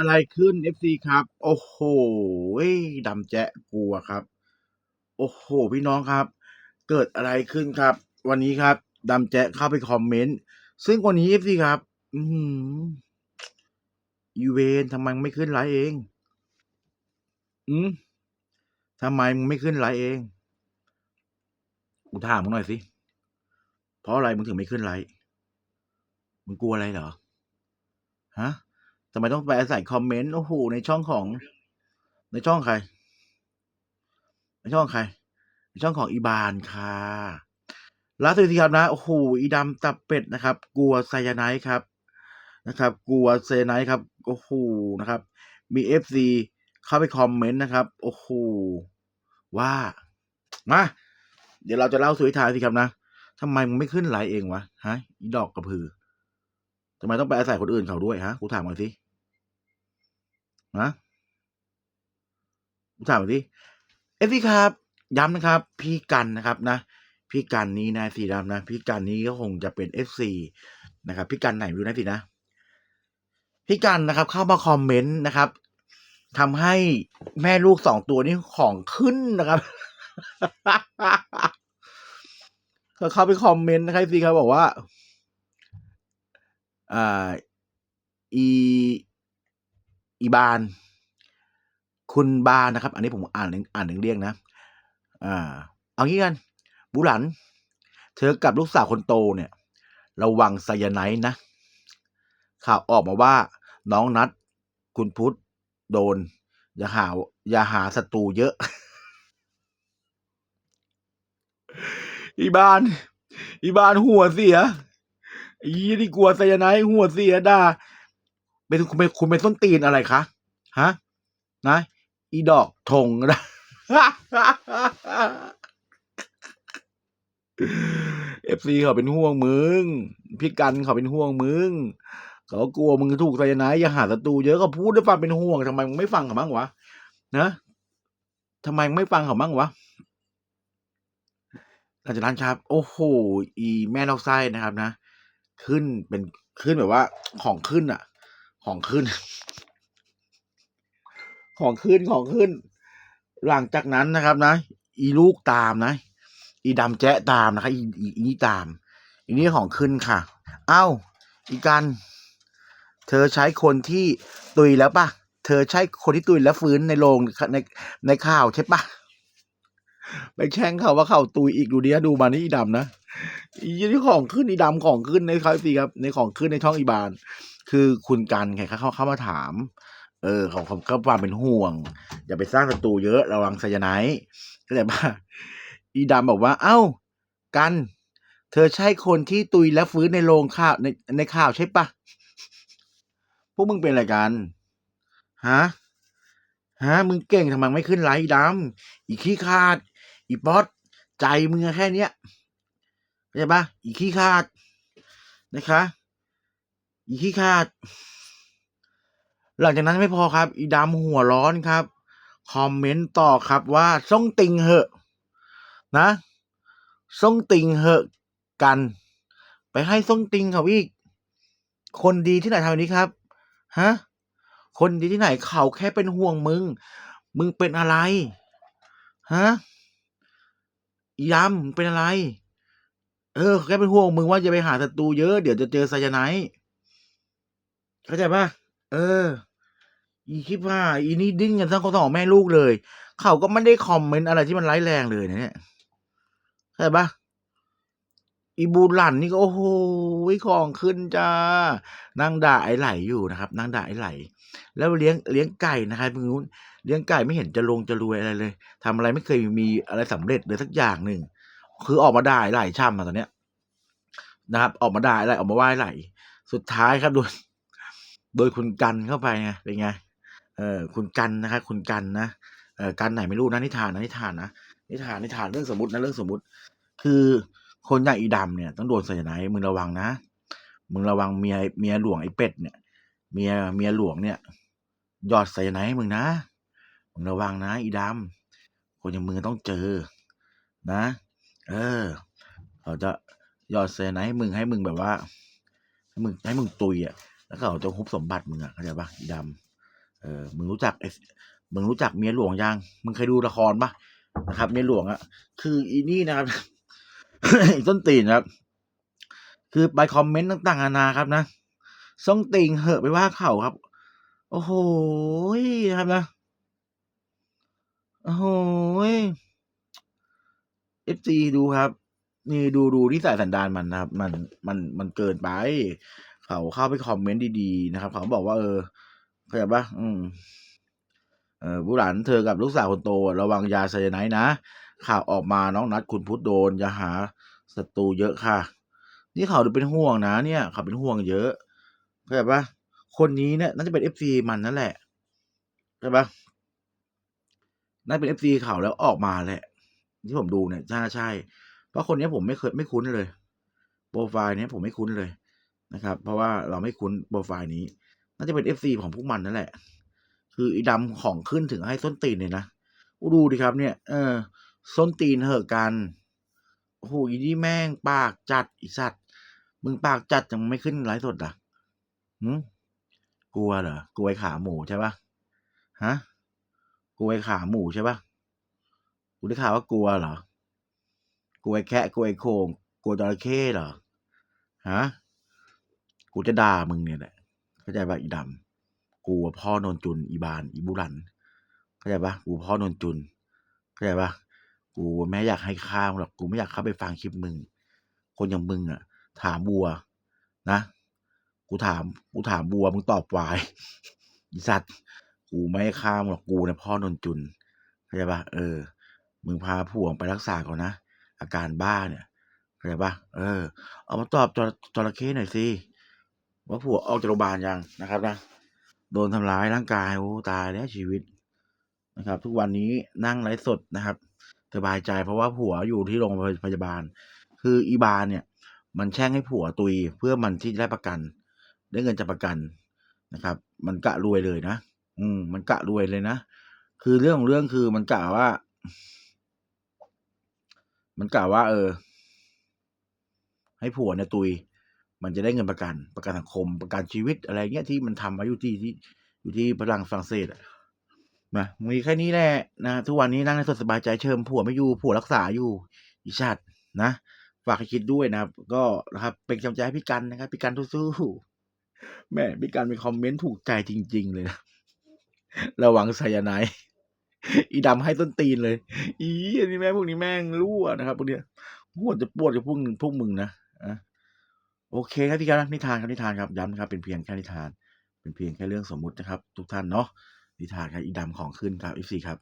อะไรขึ้น FC ครับ โอ้โฮดำแจ๊ะกลัวครับ โอ้โฮพี่น้องครับ เกิดอะไรขึ้นครับ วันนี้ครับดำแจ๊ะเข้าไปคอมเมนต์ ซึ่งวันนี้ FC ครับ อื้อฮืออีเวนทำไมไม่ขึ้นไลฟ์เองหือทำไมมึงไม่ขึ้นไลฟ์เอง กูถามมึงหน่อยสิ เพราะอะไรมึงถึงไม่ขึ้นไลฟ์มึงกลัวอะไรเหรอ?ฮะ ทำไมต้องไปอาศัยคอมเมนต์โอ้โฮในช่องของ ในช่องใคร?ในช่องใคร?ในช่องของอีบานค่ะล่าสุดสิครับนะโอ้โฮอีดำตับเป็ดนะครับ กลัวไซยาไนด์ครับนะครับ กลัวไซยาไนด์ครับโอ้โฮนะครับ มี FC เข้าไปคอมเมนต์นะครับ โอ้โฮว่ามาเดี๋ยวเราจะเล่าสู่นิทานสิครับนะทำไมมึงไม่ขึ้นไลฟ์เองวะฮะอีดอกกระพือทำไมต้องไปอาศัยคนอื่นเขาด้วยฮะกูถามหน่อยสิ ฮะกูถามหน่อยสิ FC ครับ ย้ำนะครับ พี่กันนะครับนะ พี่กันนี้นะสีดำนะ พี่กันนี้ก็คงจะเป็น FC นะครับ พี่กันไหนไม่รู้นะสินะ พี่กันนะครับ เข้ามาคอมเมนต์นะครับทำให้แม่ลูก2ตัวนี้ของขึ้นนะครับ ก็เข้าไปคอมเมนต์นะครับ FC ครับบอกว่า อ่า อี อีบาน คุณบานนะครับ อันนี้ผมอ่านอ่านถึงเลี่ยงนะอ่าเอางี้กันบุหลัน เธอกับลูกสาวคนโตเนี่ย ระวังไซยาไนด์นะ ข่าวออกมาว่าน้องนัด คุณพุทธโดน อย่าหา อย่าหาศัตรูเยอะ อีบาน อีบานหัวเสีย อีนี่กลัวไซยาไนด์หัวเสียด่า เป็นคุณเป็นคุณเป็นส้นตีนอะไรคะฮะนะ อีดอกธงนะ FC เขาเป็นห่วงมึง พี่กันเขาเป็นห่วงมึงเขากลัวมึงจะถูกไซยาไนอย่าหาศัตรูเยอะก็พูดด้วยความเป็นห่วงทำไมมึงไม่ฟังเขาบ้างวะนะทำไมไม่ฟังเขาบ้างวะหลังจากนั้นครับ โอ้โฮอีแม่นอกไส้นะครับนะ ขึ้นเป็นขึ้นแบบว่าของขึ้นอะ ของขึ้น ของขึ้นของขึ้น หลังจากนั้นนะครับนะ อีลูกตามนะ อีดำแจ๊ะตามนะครับอีอีนี่ตาม อีนี่ของขึ้นค่ะ เอ้า อีกัน เธอใช้คนที่ตุยแล้วปล่า?เธอใช่คนที่ตุยแล้วฟื้นในโรงในในข่าวใช่ปล่า?ไปแช่งเขาว่าเขาตุยอีกดูดิดูมานี่อีดำนะอีนี่ของขึ้นอีดำของขึ้นในครับ FC ครับในของขึ้นในช่องอีบาน คือคุณกันไงเขาเขาเข้ามาถาม เออขาเขาก็ความเป็นห่วง อย่าไปสร้างศัตรูเยอะระวังไซยาไนด์เข้าใจเปล่า?อีดำบอกว่า เ"อ้า กัน เธอใช่คนที่ตุยแล้วฟื้นในโรงข่าวในในข่าวใช่ปล่า?"พวกมึงเป็นอะไรกันฮะฮะมึงเก่งทำไมไม่ขึ้นไลฟ์ดำอีขี้คร้าด อีป๊อดใจมึงอแค่เนี้ยเข้าใจปล่า?อีขี้คร้าดนะคะ อีขี้คาด หลังจากนั้นไม่พอครับ อีดำหัวร้อนครับ คอมเมนต์ต่อครับว่า"ส้งติงเหอะ"นะ"ส้งติงเหอะกัน"ไปให้ส้งติงเขาอีก คนดีที่ไหนทำแบบนี้ครับ ฮะ คนดีที่ไหนเขาแค่เป็นห่วงมึง มึงเป็นอะไร ฮะอีดำเป็นอะไร เออ แค่เป็นห่วงมึงว่าอย่าไปหาศัตรูเยอะ เดี๋ยวจะเจอไซยาไนด์ เข้าใจปล่า?เออ อีชิบหาอีนี่ดิ้นกันทั้ง2แม่ลูกเลย เขาก็ไม่ได้คอมเมนต์อะไรที่มันร้ายแรงเลยนะเนี่ยเข้าใจปล่า?อีบุหลันนี่ก็โอ้โฮของขึ้นจ้ะนั่งด่าไอ้ไหลอยู่นะครับนั่งด่าไอ้ไหล แล้วเลี้ยงเลี้ยงไก่นะครับตรงนู้นเลี้ยงไก่ไม่เห็นจะรงจะรวยอะไรเลยทำอะไรไม่เคยมีอะไรสำเร็จเลยสักอย่างหนึ่งคือออกมาด่าไอ้ไหลช่ำอะตอนเนี้ยนะครับ ออกมาด่าไอ้ไหลออกมาว่าไอ้ไหล สุดท้ายครับโดน โดนคุณกันเข้าไปไงเป็นไงเออคุณกันนะครับคุณกันนะเอ่อกันไหนไม่รู้นะนิทานนะนิทานนะนิทานนิทานเรื่องสมมุตินะเรื่องสมมุติ คือคนอย่างอีดำเนี่ยต้องโดนไซยาไนมึงระวังนะมึงระวังเมียเมียหลวงไอ้เป็ดเนี่ย เมียเมียหลวงเนี่ยหยอดไซยาไนให้มึงนะมึงระวังนะ อีดำคนอย่างมึงต้องเจอ นะ เออเขาจะหยอดไซยาไนให้มึงให้มึงแบบว่า ให้มึงให้มึงตุยอะ แล้วเขาจะฮุบสมบัติมึงอะเข้าใจปล่าอีดเออมึงรู้จักไอ้มึงรู้จักเมียหลวงยังมึงเคยดูละครปะนะครับ เมียหลวงอะคืออีนี่นะครับต้นตีนครับ คือไปคอมเมนต์ต่างๆนานาครับนะส่งติงเหอะไปว่าเขาครับ โอ้โหนะครับนะโอ้โหเอฟซีดูครับ นี่ดูดูที่สายสันดานมันนะครับ มันมันมันเกินไป เขาเข้าไปคอมเมนต์ดีๆนะครับ เขาบอกว่าเออเข้าใจปะอืมเออผู้หลานเธอกับลูกสาวคนโต ระวังยาไซยาไนด์นะข่าวออกมาน้องนัดคุณพุทธโดนอย่าหาศัตรูเยอะค่ะ นี่เขาดูเป็นห่วงนะเนี่ย เขาเป็นห่วงเยอะเข้าใจปะคนนี้เนี่ยน่าจะเป็นเอฟซีมันนั่นแหละเข้าใช่ปะน่าเป็นเอฟซีเขาแล้วออกมาแหละ ที่ผมดูเนี่ยน่ใช่เพราะคนนี้ผมไม่เคยไม่คุ้นเลย โปรไฟล์เนี้ยผมไม่คุ้นเลย นะครับ เพราะว่าเราไม่คุ้นโปรไฟล์นี้ น่าจะเป็นเอฟซีของพวกมันนั่นแหละ คืออีดำของขึ้นถึงให้ส้นตีนเลยนะอูดูดิครับเนี่ยเออส้นตีนเหอะกันโอ้โหอีนี่แม่งปากจัดอีสัตว์มึงปากจัดยังไม่ขึ้นไลฟ์สดอะหืมกลัวเหรอกลัวไอ้ขาหมูใช่ปะฮะกลัวไอ้ขาหมูใช่ปะกูได้ข่าวว่ากลัวเหรอกลัวไอ้แคะกลัวไอ้โคงกลัวจระเข้เหรอฮะ กูจะด่ามึงเนี่ยแหละเข้าใจปะอีดำกูว่าพ่อนนจุนอีบานอีบุรันเข้าใจปะกูพ่อนนจุนเข้าใจปะกูแม้อยากให้ข้ามหรอกกูไม่อยากเข้าไปฟังคลิปมึง คนอย่างมึงอะ ถามบัว นะกูถามกูถามบัวมึงตอบวายอีสัตว์กูไม่ข้ามหรอกกูนี่ยพ่อนนจุนเข้าใจปะเออ มึงพาผัวไปรักษาก่อนนะอาการบ้าเนี่ยเข้าใจปะเออ เอามาตอบจระจระเข้หน่อยสิ ว่าผัวออกจากโรงพยาบาลยังนะครับนะโดนทำร้ายร่างกายโอ้ตายแล้วชีวิตนะครับ ทุกวันนี้นั่งไลฟ์สดนะครับสบายใจเพราะว่าผัวอยู่ที่โรงพยาบาล คืออีบานเนี่ย มันแช่งให้ผัวตุยเพื่อมันที่ได้ประกัน ได้เงินจากประกันนะครับ มันกะรวยเลยนะอืม มันกะรวยเลยนะคือเรื่องของเรื่องคือมันกะว่า มันกะว่า เออ ให้ผัวเนี่ยตุย มันจะได้เงินประกันประกันสังคมประกันชีวิตอะไรเงี้ยที่มันทำมาอยู่ที่ที่อยู่ที่ฝรั่งฝรั่งเศสอะนะมีแค่นี้แหละนะทุกวันนี้นั่งในสดสบายใจเชิมผัวไม่อยู่ผัวรักษาอยู่อีชัดนะ ฝากให้คิดด้วยนะก็นะครับเป็นกำลังใจให้พี่กันนะครับพี่กันสู้ๆแม่พี่กันมีคอมเมนต์ถูกใจจริง ๆ เลยนะระวังไซยาไนด์อีดำให้ต้นตีนเลย อีอันนี้แม่พวกนี้แม่งรั่วนะครับพวกเนี้ยปวดจะปวดกับพวกพวกมึงนะอะ โอเคครับพี่ครับนิทานครับนิทานครับย้ำนะครับเป็นเพียงแค่นิทาน เป็นเพียงแค่เรื่องสมมุตินะครับ ทุกท่านเนาะนิทานครับอีดำของขึ้นครับอีฟซีครับ